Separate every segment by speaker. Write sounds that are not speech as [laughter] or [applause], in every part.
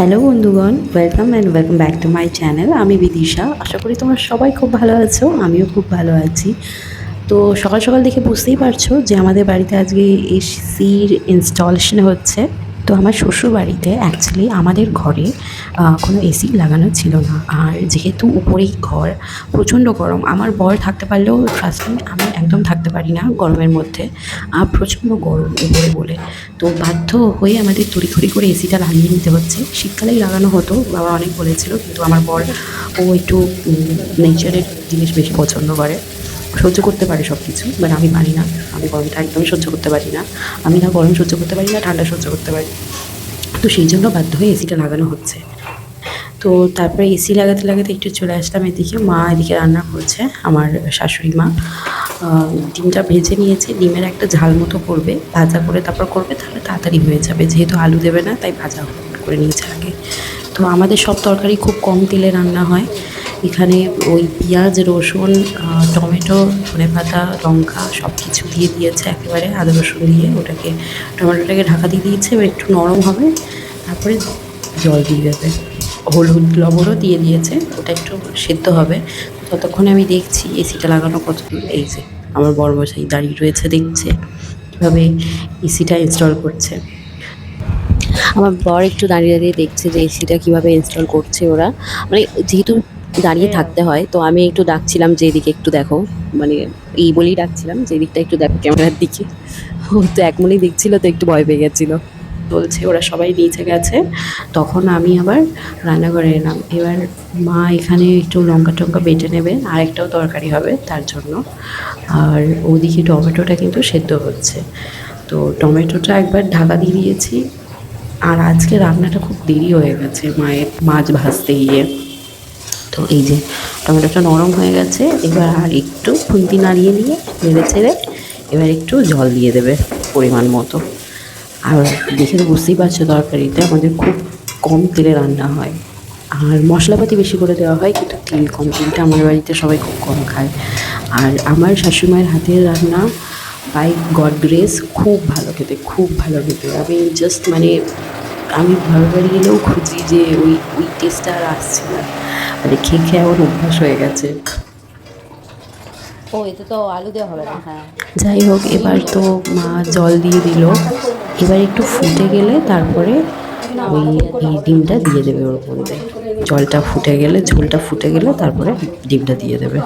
Speaker 1: Hello বন্ধুগণ welcome and welcome back to my channel আমি বিদিশা। আশা করি তোমরা সবাই খুব ভালো আছো, আমিও খুব ভালো আছি। তো সকাল সকাল দেখে বুঝতেই পারছ যে আমাদের বাড়িতে আজকে এসির ইনস্টলেশন হচ্ছে। তো আমার শ্বশুর বাড়িতে অ্যাকচুয়ালি আমাদের ঘরে কোনো এসি লাগানো ছিল না। আর যেহেতু উপরেই ঘর, প্রচণ্ড গরম, আমার বর থাকতে পারলেও ট্রাস্ট আমি একদম থাকতে পারি না গরমের মধ্যে। আর প্রচণ্ড গরম উপরে বলে। তো বাধ্য হয়ে আমাদের তড়িঘড়ি করে এসিটা লাগিয়ে নিতে হচ্ছে। শীতকালেই লাগানো হতো, বাবা অনেক বলেছিল, কিন্তু আমার বর, ও একটু নেচারের জিনিস বেশি পছন্দ করে। সহ্য করতে পারে সব কিছু বাট আমি পারি না, আমি গরমটা একদমই সহ্য করতে পারি না। আমি না গরম সহ্য করতে পারি, না ঠান্ডা সহ্য করতে পারি। তো সেই জন্য বাধ্য হয়ে এসিটা লাগানো হচ্ছে। তো তারপরে এসি লাগাতে লাগাতে একটু চলে আসলাম এদিকে। মা এদিকে রান্না করছে, আমার শাশুড়ি মা। ডিমটা ভেজে নিয়েছে, ডিমের একটা ঝাল মতো করবে। ভাজা করে তারপর করবে, তাহলে তাড়াতাড়ি হয়ে যাবে। যেহেতু আলু দেবে না, তাই ভাজা করে নিয়েছে আগে। তো আমাদের সব তরকারি খুব কম তেলে রান্না হয়। এখানে ওই পেঁয়াজ, রসুন টমেটো, ধনে পাতা, লঙ্কা সব কিছু দিয়ে দিয়েছে একেবারে আদা, রসুন দিয়ে ওটাকে, টমেটোটাকে ঢাকা দিয়ে দিয়েছে, এবার একটু নরম হবে, তারপরে জল দিয়ে দেবে। হলুদ লবণও দিয়ে দিয়েছে, ওটা একটু সেদ্ধ হবে। ততক্ষণে আমি দেখছি এসিটা লাগানো কত এই যে আমার বড় মশাই দাঁড়িয়ে রয়েছে দেখছে কীভাবে এসিটা ইনস্টল করছে। আমার বর একটু দাঁড়িয়ে দাঁড়িয়ে দেখছে যে এসিটা কীভাবে ইনস্টল করছে ওরা। মানে যেহেতু দাঁড়িয়ে থাকতে হয়। তো আমি একটু ডাকছিলাম যে এদিকে একটু দেখো। মানে এই বলেই ডাকছিলাম যে দিকটা একটু দেখো ক্যামেরার দিকে। ও তো একমনেই দেখছিল তো একটু ভয় পেয়ে গেছিল। বলছে ওরা সবাই নিচে গেছে। তখন আমি আবার রান্নাঘরে এলাম। এবার মা এখানে একটু লঙ্কা টঙ্কা বেটে নেবে আর একটাও তরকারি হবে তার জন্য। আর ওদিকে টমেটোটা কিন্তু সেদ্ধ হচ্ছে। তো টমেটোটা একবার ঢাকা দিয়ে দিয়েছি। আর আজকে রান্নাটা খুব দেরি হয়ে গেছে মায়ের মাছ ভাজতে গিয়ে। তো এই যে টমেটোটা নরম হয়ে গেছে, এবার আর একটু খুন্তি নাড়িয়ে নিয়ে নেড়ে ছেড়ে এবার একটু জল দিয়ে দেবে পরিমাণ মতো। আর দেখে তো বুঝতেই পারছ তরকারিতে আমাদের খুব কম তেলে রান্না হয়। আর মশলাপাতি বেশি করে দেওয়া হয়, কিন্তু তেল কম তেলটা আমার বাড়িতে সবাই খুব কম খায়। আর আমার শাশুড়িমায়ের হাতের রান্না বাই গড গ্রেস খুব ভালো খেতে, খুব ভালো খেতে। আমি জাস্ট মানে আমি ভালো বাড়ি গেলেও খুঁজি যে ওই ওই টেস্টটা আর আসছে না। মানে খেয়ে খেয়ে আমার অভ্যাস হয়ে গেছে।
Speaker 2: ও এতে তো আলু দেওয়া হবে না হ্যাঁ।
Speaker 1: যাই হোক এবার তো মা জল দিয়ে দিল। এবার একটু ফুটে গেলে তারপরে ওই এই ডিমটা দিয়ে দেবে ওর মধ্যে। জলটা ফুটে গেলে ঝোলটা ফুটে গেলে তারপরে ডিমটা দিয়ে দেবে।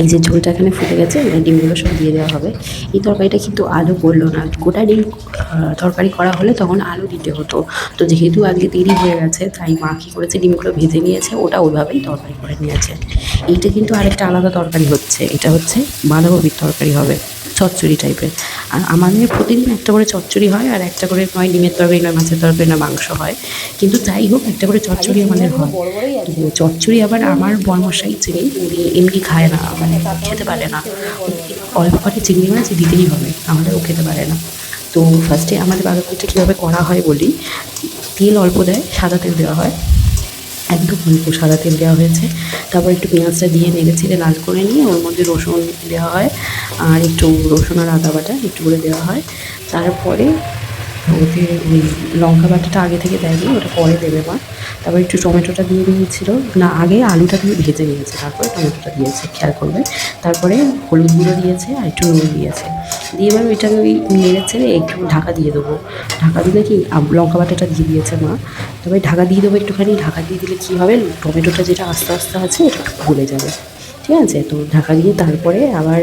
Speaker 1: এই যে ঝোলটা এখানে ফুটে গেছে ডিমগুলো সব দিয়ে দেওয়া হবে। এই তরকারিটা কিন্তু আলু করল না। গোটা ডিম তরকারি করা হলে তখন আলু দিতে হতো। তো যেহেতু আজকে দেরি হয়ে গেছে, তাই মা কী করেছে, ডিমগুলো ভেজে নিয়েছে, ওটা ওইভাবেই তরকারি করে নিয়েছে। এইটা কিন্তু আরেকটা আলাদা তরকারি হচ্ছে। এটা হচ্ছে বাঁধাকপির তরকারি হবে। চচ্চড়ি টাইপের আর আমাদের প্রতিদিন একটা করে চচ্চড়ি হয় আর একটা করে নয় ডিমের তরকারি, নয় মাছের তরকারি না মাংস হয়। কিন্তু যাই হোক, একটা করে চচ্চড়ি আমাদের হয়। চচ্চড়ি আবার আমার বর্মশাই চিনি উনি এমনি খায় না মানে খেতে পারে না। অল্প করে চিংড়ি মাছ দিতেই হবে আমাদের ও খেতে পারে না। তো ফার্স্টে আমাদের বাঁধাকপিটা কীভাবে করা হয় বলি, তেল অল্প দেয়, সাদা তেল দেওয়া হয়। একদম অল্প সাদা তেল দেওয়া হয়েছে। তারপর একটু পেঁয়াজটা দিয়ে নেড়ে ছেড়ে লাল করে নিয়ে ওর মধ্যে রসুন দেওয়া হয়। আর একটু রসুন আর আদা বাটা একটু করে দেওয়া হয়। তারপরে ওতে ওই লঙ্কা বাটাটা আগে থেকে দেয়নি, ওটা পরে দেবে মা। তারপর একটু টমেটোটা দিয়ে দিয়েছিল। না, আগে আলুটা দিয়ে ভেজে নিয়েছে, তারপরে টমেটোটা দিয়েছে, খেয়াল করবে। তারপরে হলুদ গুঁড়ো দিয়েছে আর একটু নুন দিয়েছে। দিয়ে এবার ওইটাকে ওই নেড়ে ছেড়ে একটু ঢাকা দিয়ে দেবো। ঢাকা দিলে কি লঙ্কা বাটাটা দিয়ে দিয়েছে মা। তবে ঢাকা দিয়ে দেবো একটুখানি, ঢাকা দিয়ে দিলে কী হবে, টমেটোটা যেটা আস্তে আস্তে আছে, ওটা একটু গলে যাবে। ঠিক আছে? তো ঢাকা দিয়ে তারপরে আবার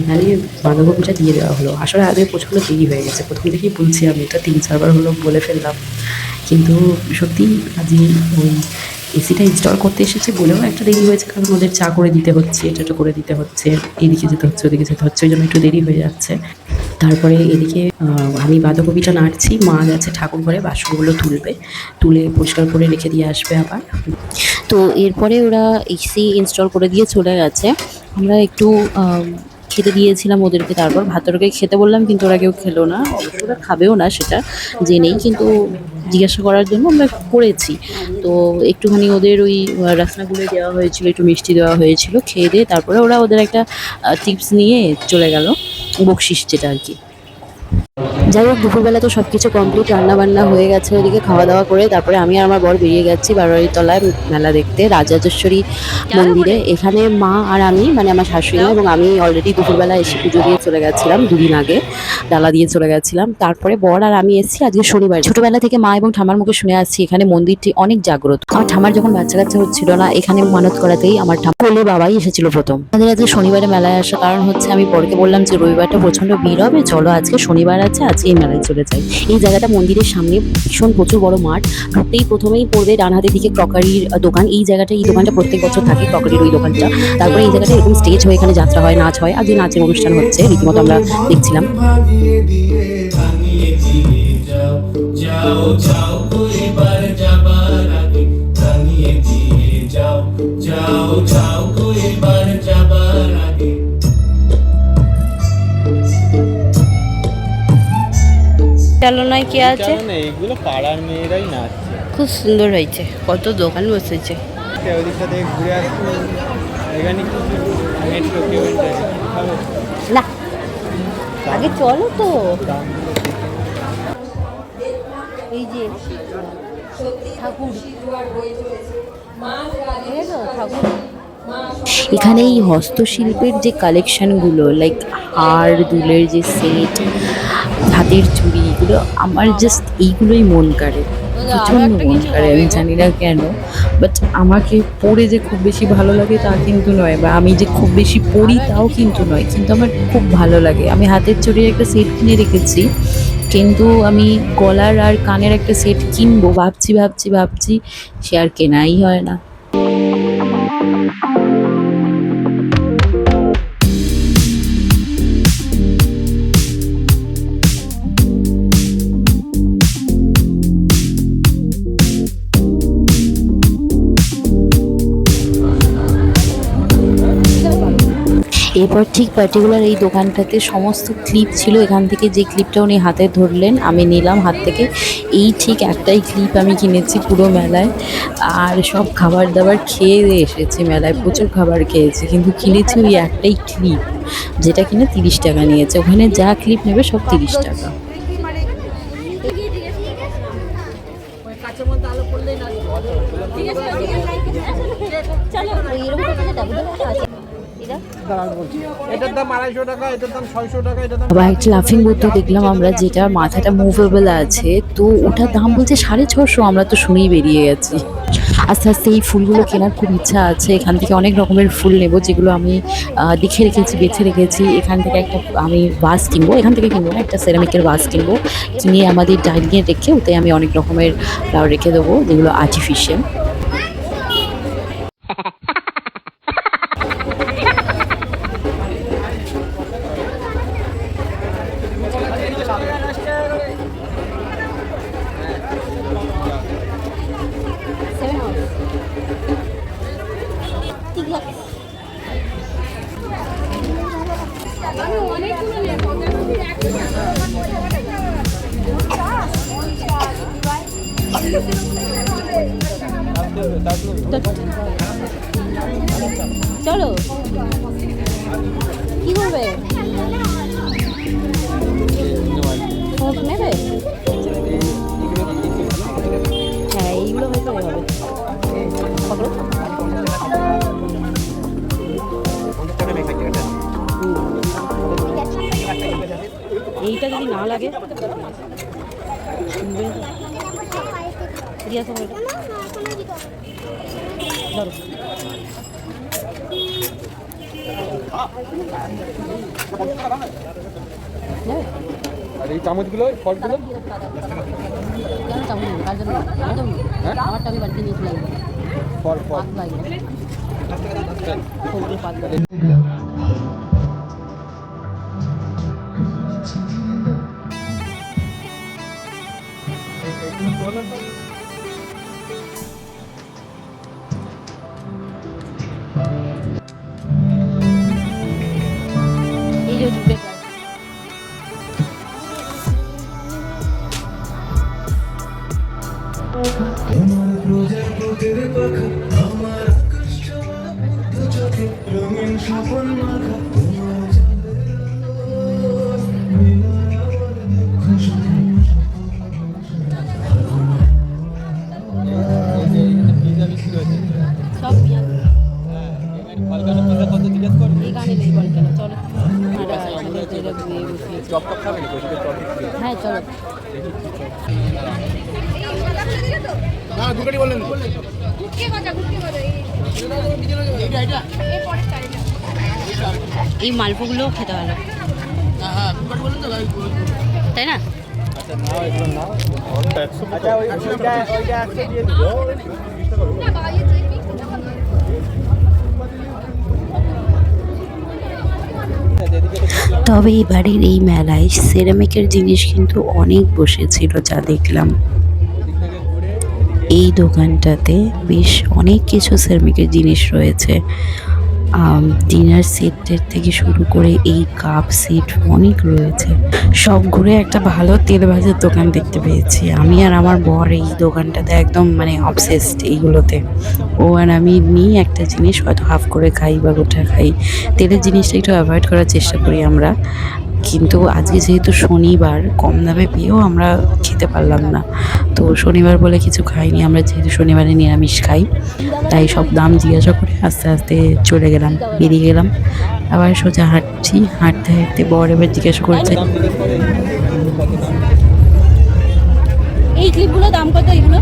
Speaker 1: এখানে বাঁধাকপিটা দিয়ে দেওয়া হলো। আসলে আগে প্রচণ্ড দেরি হয়ে গেছে। প্রথম থেকেই বলছি আমি, এটা তিন চারবার হলো বলে ফেললাম। কিন্তু সত্যি আজই ওই এসিটা ইনস্টল করতে এসেছে বলেও একটা দেরি হয়েছে, কারণ ওদের চা করে দিতে হচ্ছে, এটা করে দিতে হচ্ছে, এদিকে যেতে হচ্ছে, ওদিকে যেতে হচ্ছে, ওই জন্য একটু দেরি হয়ে যাচ্ছে। তারপরে এদিকে আমি বাঁধাকপিটা নাড়ছি, মা গেছে ঠাকুর ঘরে বাসনগুলো তুলবে, তুলে পরিষ্কার করে রেখে দিয়ে আসবে আবার।
Speaker 2: তো এরপরে ওরা এসি ইনস্টল করে দিয়ে চলে গেছে। আমরা একটু খেতে দিয়েছিলাম ওদেরকে, তারপর ভাত তরকারি খেতে বললাম, কিন্তু ওরা কেউ খেলো না। অবশ্য ওরা খাবেও না, সেটা জেনেই, কিন্তু জিজ্ঞাসা করার জন্য আমরা করেছি। তো একটুখানি ওদের ওই রাসনাগুলো দেওয়া হয়েছিল, একটু মিষ্টি দেওয়া হয়েছিল, খেয়ে দিয়ে তারপরে ওরা ওদের একটা টিপস নিয়ে চলে গেল। বকশিস যেটা আর কি।
Speaker 1: যাই হোক দুপুরবেলা তো সব কিছু কমপ্লিট রান্না বান্না হয়ে গেছে ওইদিকে খাওয়া দাওয়া করে তারপরে আমি আর আমার বর বেরিয়ে গেছি বারোয়ারি তলায় মেলা দেখতে রাজরাজেশ্বরী মন্দিরে। এখানে মা আর আমি মানে আমার শাশুড়ি এবং আমি অলরেডি দুপুরবেলা এসে পুজো দিয়ে চলে গেছিলাম দুদিন আগে ডালা দিয়ে চলে গেছিলাম। তারপরে বর আর আমি এসেছি আজকে শনিবার। ছোটবেলা থেকে মা এবং ঠামার মুখে শুনে আসছি এখানে মন্দিরটি অনেক জাগ্রত। আমার ঠামার যখন বাচ্চা কাচ্চা হচ্ছিল না এখানে মানত করাতেই আমার ঠাম কোলে বাবাই এসেছিল প্রথম। আমাদের আজকে শনিবারে মেলায় আসা কারণ হচ্ছে আমি বরকে বললাম যে রবিবারটা প্রচণ্ড ভিড় হবে চলো আজকে শনিবার আছে আজকে এই মেলায় চলে যাই এই জায়গাটা মন্দিরের সামনে ভীষণ প্রচুর বড় মাঠ। ঢুকতেই প্রথমেই পড়বে ডান হাতের দিকে ক্রকারির দোকান। এই জায়গাটা, এই দোকানটা প্রত্যেক বছর থাকে ক্রকারির ওই দোকানটা। তারপরে এই জায়গাটা এরকম স্টেজ হয়ে এখানে যাত্রা হয়, নাচ হয়, আর যে নাচের অনুষ্ঠান হচ্ছে, রীতিমতো আমরা দেখছিলাম।
Speaker 3: যাও যাও।
Speaker 4: চালনায় কি আছে?
Speaker 5: পাড়ার মেয়েরাই নাচছে।
Speaker 4: খুব সুন্দর হয়েছে কত দোকান বসেছে।
Speaker 5: ঘুরে এখানে মেট্রো
Speaker 4: না আগে চলো তো। এই যে ঠাকুর। ঠাকুর।
Speaker 1: এখানে এই হস্তশিল্পের যে কালেকশনগুলো লাইক হার দুলের যে সেট হাতের চুড়ি এগুলো আমার জাস্ট এইগুলোই মন কাড়ে প্রচণ্ড মন কাড়ে আমি জানি না কেন বাট আমাকে পরে যে খুব বেশি ভালো লাগে তা কিন্তু নয় বা আমি যে খুব বেশি পরি তাও কিন্তু নয় কিন্তু আমার খুব ভালো লাগে। আমি হাতের চুড়ির একটা সেট কিনে রেখেছি কিন্তু আমি গলার আর কানের একটা সেট কিনবো ভাবছি ভাবছি ভাবছি সে আর কেনাই হয় না। ঠিক পার্টিকুলার এই দোকানটাতে সমস্ত ক্লিপ ছিল। এখান থেকে যে ক্লিপটা উনি হাতে ধরলেন আমি নিলাম হাত থেকে। এই ঠিক একটাই ক্লিপ আমি কিনেছি পুরো মেলায়। আর সব খাবার দাবার খেয়ে দিয়ে এসেছি মেলায় প্রচুর খাবার খেয়েছি। কিন্তু কিনেছি ওই একটাই ক্লিপ যেটা কিনে তিরিশ টাকা নিয়েছে। ওখানে যা ক্লিপ নেবে সব তিরিশ টাকা।
Speaker 5: এটার দাম আড়াইশো টাকা এটার দাম ছয়শো টাকা এটার দাম
Speaker 1: আবার একটা লাফিং বুদ্ধ দেখলাম আমরা যেটা মাথাটা মুভেবল আছে তো ওটার দাম বলছে সাড়ে ছশো আমরা তো শুনেই বেরিয়ে গেছি। আস্তে আস্তে এই ফুলগুলো কেনার খুব ইচ্ছা আছে এখান থেকে অনেক রকমের ফুল নেব যেগুলো আমি দেখে রেখেছি বেছে রেখেছি। এখান থেকে একটা আমি বাস কিনবো এখান থেকে কিনবো না একটা সেরামিকের বাস কিনবো কিনে আমাদের ডাইনিংয়ে রেখে ওতে আমি অনেক রকমের ফ্লাওয়ার রেখে দেবো যেগুলো আর্টিফিশিয়াল
Speaker 4: চলো কি করবে সমস্ত নেবে এইটা যদি না লাগে দিয়া তোমার ধরো। নেবে
Speaker 5: আর এই চামচগুলো ফলগুলো?
Speaker 4: কেন চামচ নেবে কার জন্য? আমার জন্য। আমারটা আমি বাড়িতে নিয়ে চলে আসব
Speaker 5: ফল ফল
Speaker 4: পাত লাগবে
Speaker 3: মুহূর্তের পাখা আমার আকাশ ছোঁয়া মুগ্ধ রঙিন স্বপন মাখা
Speaker 5: চপ খাবে হ্যাঁ চলো। হয়।
Speaker 4: হ্যাঁ চলো এই। মালপোগুলো খেতে ভালো। তাই না?
Speaker 5: আচ্ছা আচ্ছা
Speaker 1: তবে এই বাড়ির এই মেলায় সেরামিকের জিনিস কিন্তু অনেক বসেছিল যা দেখলাম। এই দোকানটাতে বেশ অনেক কিছু সেরামিকের জিনিস রয়েছে। ডিনার সেটের থেকে শুরু করে এই কাপ সেট অনেক রয়েছে। সব ঘুরে একটা ভালো তেল ভাজার দোকান দেখতে পেয়েছি। আমি আর আমার বর এই দোকানটাতে একদম মানে অবসেসড এইগুলোতে। ও আর আমি নিই একটা জিনিস হয়তো হাফ করে খাই বা গোটা খাই। তেলের জিনিসটা একটু অ্যাভয়েড করার চেষ্টা করি আমরা। কিন্তু আজকে যেহেতু শনিবার, কম দামে পেয়েও আমরা খেতে পারলাম না। তো শনিবার বলে কিছু খাইনি, আমরা যেহেতু শনিবারে নিরামিষ খাই, তাই সব দাম জিজ্ঞাসা করে আস্তে আস্তে চলে গেলাম, বেরিয়ে গেলাম। আবার সোজা হাঁটছি, হাঁটতে হাঁটতে বর এবার জিজ্ঞাসা করছে,
Speaker 4: এই ক্লিপগুলো দাম কত এগুলো?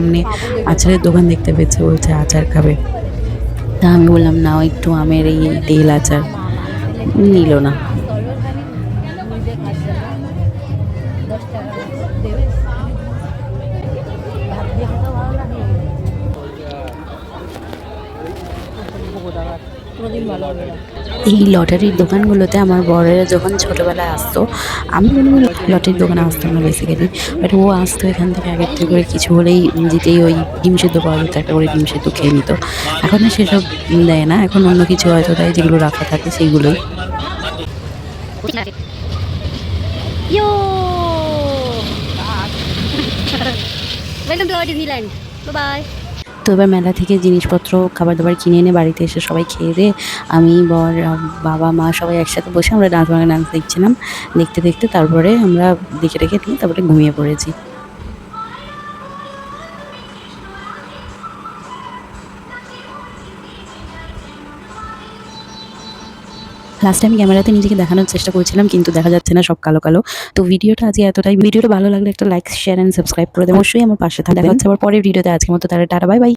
Speaker 1: সামনে আচারের দোকান দেখতে পেয়েছে, বলছে আচার খাবে। তা আমি বললাম না একটু আমের এই তেল আচার। নিল না। এই লটারির দোকানগুলোতে আমার বরেরা যখন ছোটোবেলায় আসতো, আমি কোনো লটারির দোকানে আসতাম না বেসিক্যালি বাট ও আসতো এখান থেকে আগের থেকে করে কিছু হলেই যেতেই ওই ডিম সেদ্ধ পাওয়া যেত, একটা করে ডিম সেদ্ধ খেয়ে নিত এখন সেসব দেয় না, এখন অন্য কিছু হয়তো দেয় যেগুলো রাখা থাকে সেইগুলোই! [laughs]
Speaker 4: Welcome to our Disneyland. Bye bye.
Speaker 1: তো এবার মেলা থেকে জিনিসপত্র খাবার দাবার কিনে এনে বাড়িতে এসে সবাই খেয়ে দিয়ে আমি, বর, বাবা, মা সবাই একসাথে বসে আমরা ডান্স বাংলা ডান্স দেখছিলাম। দেখতে দেখতে তারপরে আমরা দেখে রেখে নিয়ে তারপরে ঘুমিয়ে পড়েছি। লাস্টে আমি ক্যামেরাতে নিজেকে দেখানোর চেষ্টা করছিলাম, কিন্তু দেখা যাচ্ছে না, সব কালো কালো। তো ভিডিওটা আজকে এতটাই। ভিডিওটা ভালো লাগলে একটা লাইক শেয়ার অ্যান্ড সাবস্ক্রাইব করে দেবো অবশ্যই আমার পাশে থাকা দেখা হচ্ছে আবার পরের ভিডিওতে। আজকের মতো তারা টাটা বাই বাই